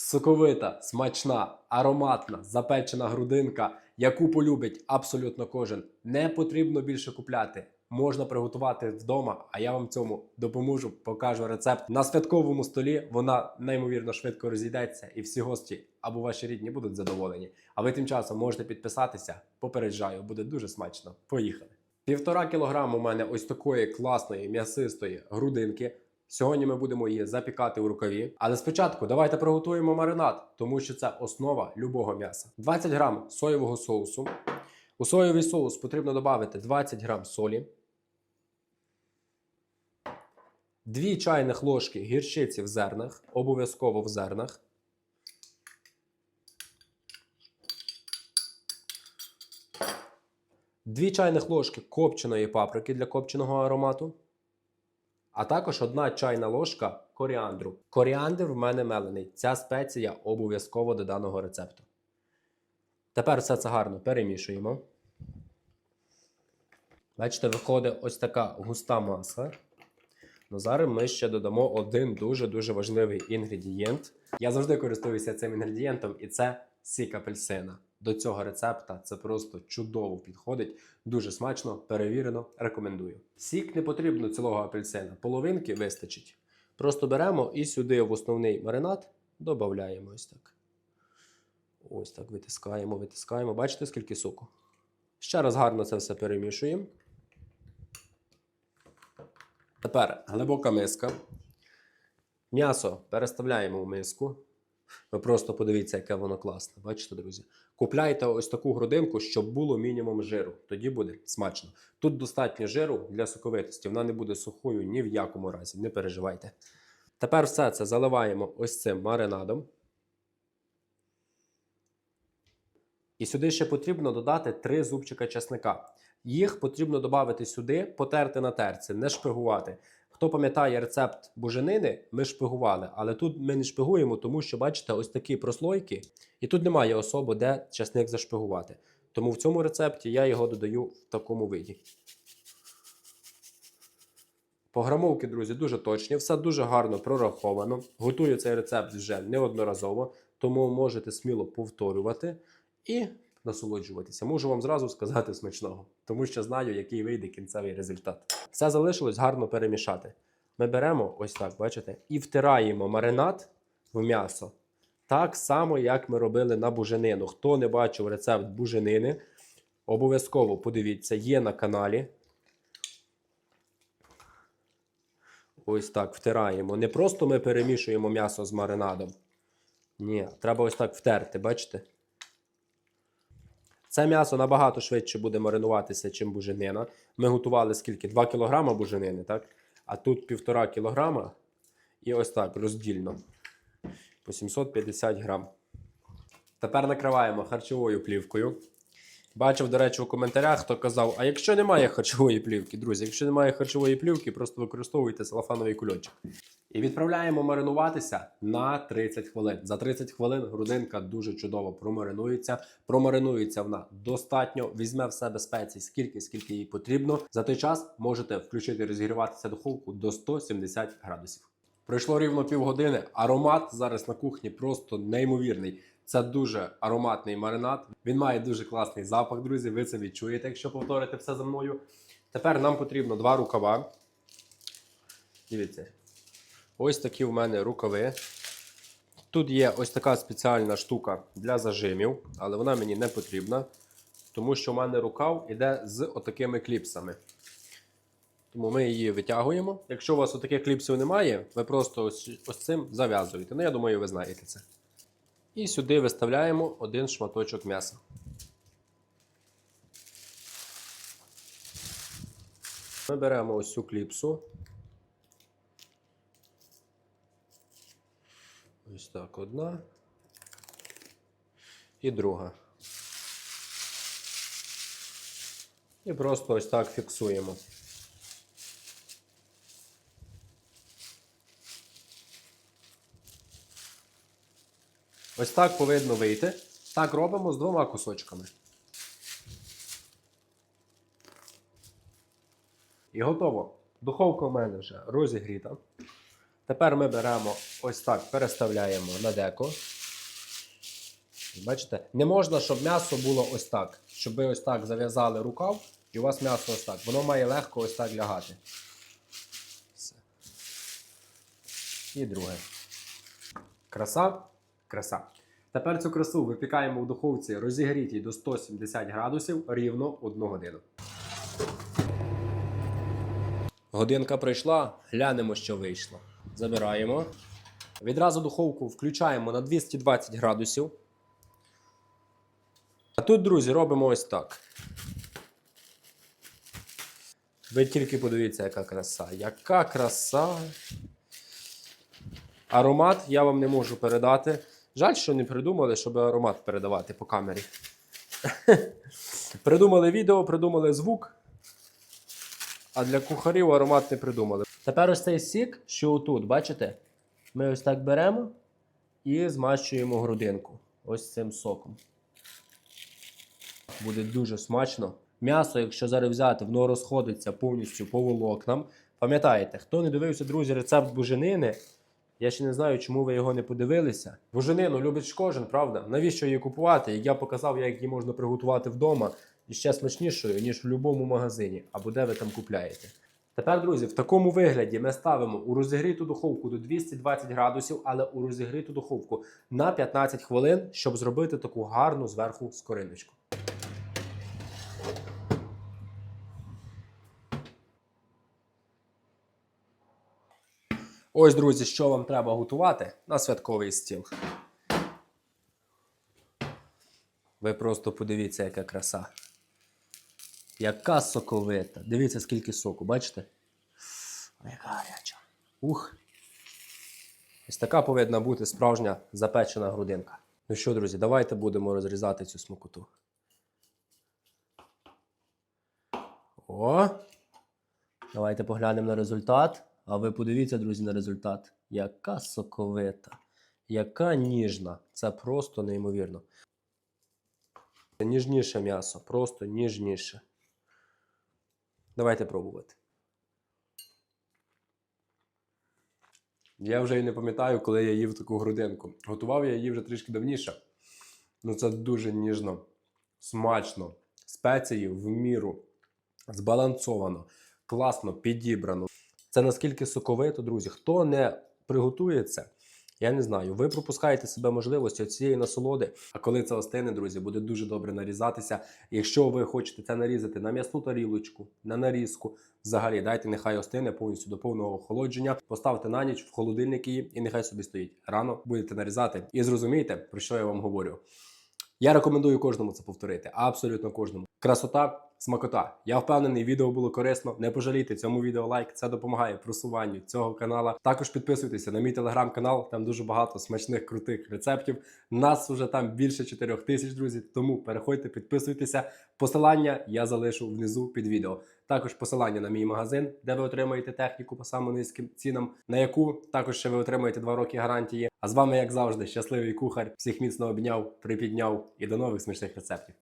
соковита, смачна, ароматна, запечена грудинка, яку полюбить абсолютно кожен. Не потрібно більше купляти. Можна приготувати вдома, а я вам цьому допоможу, покажу рецепт. На святковому столі вона неймовірно швидко розійдеться, і всі гості або ваші рідні будуть задоволені. А ви тим часом можете підписатися. Попереджаю, буде дуже смачно. Поїхали! Півтора кілограма у мене ось такої класної м'ясистої грудинки. Сьогодні ми будемо її запікати у рукаві. Але спочатку давайте приготуємо маринад, тому що це основа любого м'яса. 20 грам соєвого соусу. У соєвий соус потрібно додати 20 грам солі, 2 чайних ложки гірчиці в зернах, обов'язково в зернах. Дві чайних ложки копченої паприки для копченого аромату а також одна чайна ложка коріандру. Коріандр в мене мелений. Ця спеція обов'язково до даного рецепту. Тепер все це гарно перемішуємо. Бачите, виходить ось така густа маса. Ну, зараз ми ще додамо один дуже-дуже важливий інгредієнт. Я завжди користуюся цим інгредієнтом, і це сік апельсина. До цього рецепта це просто чудово підходить, дуже смачно, перевірено, рекомендую. Сік не потрібно цілого апельсина, половинки вистачить. Просто беремо і сюди в основний маринад додаємо ось так. Ось так витискаємо, витискаємо. Бачите, скільки соку? Ще раз гарно це все перемішуємо. Тепер глибока миска. М'ясо переставляємо в миску. Ви просто подивіться, яке воно класне. Бачите, друзі? Купляйте ось таку грудинку, щоб було мінімум жиру. Тоді буде смачно. Тут достатньо жиру для соковитості. Вона не буде сухою ні в якому разі, не переживайте. Тепер все це заливаємо ось цим маринадом. І сюди ще потрібно додати 3 зубчика чесника. Їх потрібно додати сюди, потерти на терці, не шпигувати. Хто пам'ятає рецепт буженини, ми шпигували, але тут ми не шпигуємо, тому що, бачите, ось такі прослойки, і тут немає особи, де часник зашпигувати. Тому в цьому рецепті я його додаю в такому виді. Пограмовки, друзі, дуже точні, все дуже гарно прораховано. Готую цей рецепт вже неодноразово, тому можете сміло повторювати і насолоджуватися. Можу вам зразу сказати смачного, тому що знаю, який вийде кінцевий результат. Все залишилось гарно перемішати. Ми беремо ось так, бачите, і втираємо маринад в м'ясо. Так само, як ми робили на буженину. Хто не бачив рецепт буженини, обов'язково подивіться, є на каналі. Ось так втираємо. Не просто ми перемішуємо м'ясо з маринадом. Ні, треба ось так втерти, бачите? Це м'ясо набагато швидше буде маринуватися, чим буженина. Ми готували скільки? 2 кг буженини, так? А тут 1,5 кг. І ось так роздільно. По 750 грам. Тепер накриваємо харчовою плівкою. Бачив, до речі, у коментарях, хто казав: а якщо немає харчової плівки, друзі, якщо немає харчової плівки, просто використовуйте салафановий кульочок. І відправляємо маринуватися на 30 хвилин. За 30 хвилин грудинка дуже чудово промаринується. Промаринується вона достатньо, візьме в себе спецій скільки, скільки їй потрібно. За той час можете включити розігріватися духовку до 170 градусів. Пройшло рівно півгодини. Аромат зараз на кухні просто неймовірний. Це дуже ароматний маринад. Він має дуже класний запах, друзі. Ви це відчуєте, якщо повторите все за мною. Тепер нам потрібно два рукава. Дивіться. Ось такі в мене рукави. Тут є ось така спеціальна штука для зажимів, але вона мені не потрібна, тому що в мене рукав іде з отакими кліпсами. Тому ми її витягуємо. Якщо у вас отаких кліпсів немає, ви просто ось, ось цим зав'язуєте. Ну, я думаю, ви знаєте це. І сюди виставляємо один шматочок м'яса. Ми беремо ось цю кліпсу. Ось так одна. І друга. І просто ось так фіксуємо. Ось так повинно вийти. Так робимо з двома кусочками. І готово. Духовка у мене вже розігріта. Тепер ми беремо ось так, переставляємо на деко. Бачите, не можна, щоб м'ясо було ось так. Щоб ви ось так зав'язали рукав, і у вас м'ясо ось так. Воно має легко ось так лягати. Все. І друге. Краса. Краса. Тепер цю красу випікаємо в духовці розігрітій до 170 градусів рівно 1 годину. Годинка пройшла, глянемо, що вийшло. Забираємо. Відразу духовку включаємо на 220 градусів. А тут, друзі, робимо ось так. Ви тільки подивіться, яка краса. Яка краса. Аромат я вам не можу передати. Жаль, що не придумали, щоб аромат передавати по камері. придумали відео, придумали звук. А для кухарів аромат не придумали. Тепер ось цей сік, що отут, бачите? Ми ось так беремо і змащуємо грудинку. Ось цим соком. Буде дуже смачно. М'ясо, якщо зараз взяти, воно розходиться повністю по волокнам. Пам'ятаєте, хто не дивився, друзі, рецепт буженини, я ще не знаю, чому ви його не подивилися. Буженину любить кожен, правда? Навіщо її купувати? Як я показав, як її можна приготувати вдома і ще смачнішою, ніж в будь-якому магазині, або де ви там купляєте. Тепер, друзі, в такому вигляді ми ставимо у розігріту духовку до 220 градусів, але у розігріту духовку на 15 хвилин, щоб зробити таку гарну зверху скориночку. Ось, друзі, що вам треба готувати на святковий стіл. Ви просто подивіться, яка краса. Яка соковита. Дивіться, скільки соку, бачите? Яка гаряча. Ух. Ось така повинна бути справжня запечена грудинка. Ну що, друзі, давайте будемо розрізати цю смакоту. О! Давайте поглянемо на результат. А ви подивіться, друзі, на результат. Яка соковита, яка ніжна. Це просто неймовірно. Ніжніше м'ясо, просто ніжніше. Давайте пробувати. Я вже і не пам'ятаю, коли я їв таку грудинку. Готував я її вже трішки давніше. Ну це дуже ніжно, смачно, спеції в міру, збалансовано, класно підібрано. Це наскільки соковито, друзі. Хто не приготує це, я не знаю. Ви пропускаєте себе можливості цієї насолоди. А коли це остине, друзі, буде дуже добре нарізатися. Якщо ви хочете це нарізати на м'ясну тарілочку, на нарізку, взагалі дайте нехай остине повністю до повного охолодження. Поставте на ніч в холодильник її і нехай собі стоїть. Рано будете нарізати і зрозумієте, про що я вам говорю. Я рекомендую кожному це повторити. Абсолютно кожному. Красота, смакота. Я впевнений, відео було корисно. Не пожалійте цьому відео лайк. Це допомагає просуванню цього канала. Також підписуйтеся на мій телеграм-канал. Там дуже багато смачних крутих рецептів. Нас вже там більше 4 тисяч, друзі. Тому переходьте, підписуйтеся. Посилання я залишу внизу під відео. Також посилання на мій магазин, де ви отримаєте техніку по самим низьким цінам, на яку також ще ви отримаєте 2 роки гарантії. А з вами, як завжди, щасливий кухар. Всіх міцно обняв, припідняв і до нових смачних рецептів.